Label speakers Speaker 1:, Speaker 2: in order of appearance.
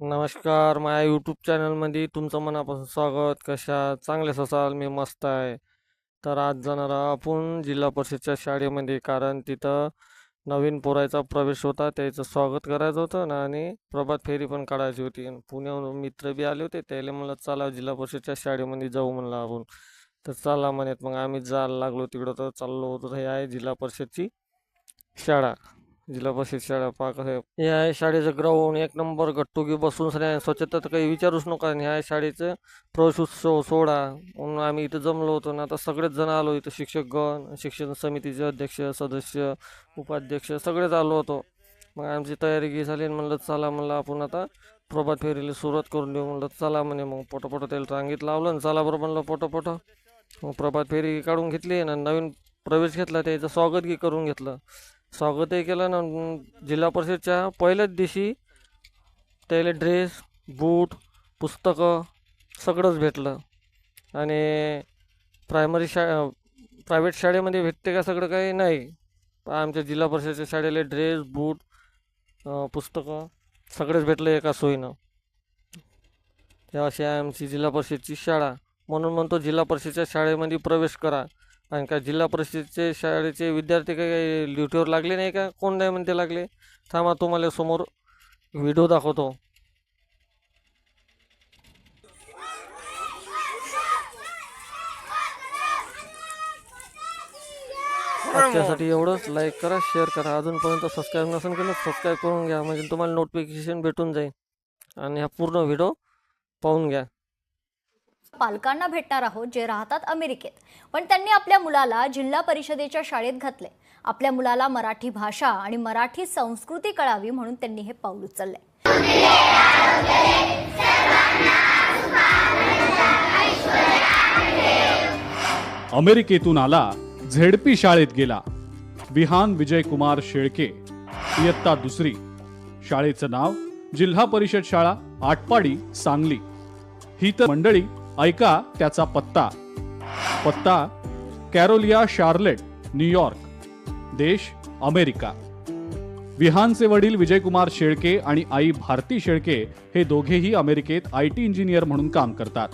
Speaker 1: नमस्कार माझ्या यूट्यूब चॅनलमध्ये तुमचं मनापासून स्वागत. कशा चांगलेच असाल? मी मस्त आहे. तर आज जाणार आपण जिल्हा परिषदच्या शाळेमध्ये कारण तिथं नवीन पोरायचा प्रवेश होता. त्याचं स्वागत करायचं होतं ना आणि प्रभात फेरी पण काढायची होती. आणि पुण्याहून मित्र बी आले होते. त्याला म्हणलं चला जिल्हा परिषदच्या शाळेमध्ये जाऊ म्हणलं आपण. तर चला म्हणत मग आम्ही जायला लागलो तिकडं. तर चाललो होतो हे आहे जिल्हा परिषदची शाळा. जिल्हा परिषद शाळा पहा कसं आहे. शाळेचं ग्राउंड एक नंबर गट्टुगी बसून सगळ्या स्वच्छता तर काही विचारूच नका. आणि ह्या शाळेचं प्रवेश उत्सव म्हणून आम्ही इथं जमलो होतो ना आता सगळेच जण आलो. इथं शिक्षकगण शिक्षण समितीचे अध्यक्ष सदस्य उपाध्यक्ष सगळेच आलो होतो. मग आमची तयारी घे झाली आणि म्हणलं चला म्हणलं आपण आता प्रभात फेरीला सुरुवात करून देऊ. म्हणलं चला म्हणे. मग पोटोपोटो त्याला रांगीत लावलं आणि चला बरं म्हणलं पोटोपोटो. मग प्रभात फेरी काढून घेतली आणि नवीन प्रवेश घेतला. त्याचं स्वागत घे करून घेतलं. स्वागतही केलं ना जिल्हा परिषदच्या पहिल्याच दिवशी त्याला ड्रेस बूट पुस्तकं सगळंच भेटलं. आणि प्रायमरी शा प्रायव्हेट शाळेमध्ये भेटते का सगळं काही नाही. आमच्या जिल्हा परिषदच्या शाळेला ड्रेस बूट पुस्तकं सगळेच भेटलं एका सोयीनं. हे अशी आहे आमची जिल्हा परिषदची शाळा. म्हणून म्हणतो जिल्हा परिषदच्या शाळेमध्ये प्रवेश करा. आणि का जिल्हा परिषदचे शाळेचे विद्यार्थी काही ड्युटीवर लागले नाही का? कोण नाही म्हणते लागले? थांबा तुम्हाला समोर व्हिडिओ दाखवतो. त्यासाठी एवढंच. लाईक करा शेअर करा. अजूनपर्यंत सबस्क्राईब नसेल केलं सबस्क्राईब करून घ्या. म्हणजे तुम्हाला नोटिफिकेशन भेटून जाईल. आणि हा पूर्ण व्हिडिओ पाहून घ्या.
Speaker 2: पालकांना भेटणार आहोत जे राहतात अमेरिकेत. पण त्यांनी आपल्या मुलाला जिल्हा परिषदेच्या शाळेत घातले आपल्या मुलाला मराठी भाषा आणि मराठी संस्कृती कळावी म्हणून त्यांनी हे पाऊल उचलले
Speaker 3: अमेरिकेतून आला झेडपी शाळेत गेला. विहान विजयकुमार शेळके इयत्ता दुसरी. शाळेचं नाव जिल्हा परिषद शाळा आटपाडी सांगली. ही तर मंडळी ऐका त्याचा पत्ता. पत्ता कॅरोलिया शार्लेट न्यूयॉर्क देश अमेरिका. विहानचे वडील विजयकुमार शेळके आणि आई भारती शेळके हे दोघेही अमेरिकेत आय टी इंजिनियर म्हणून काम करतात.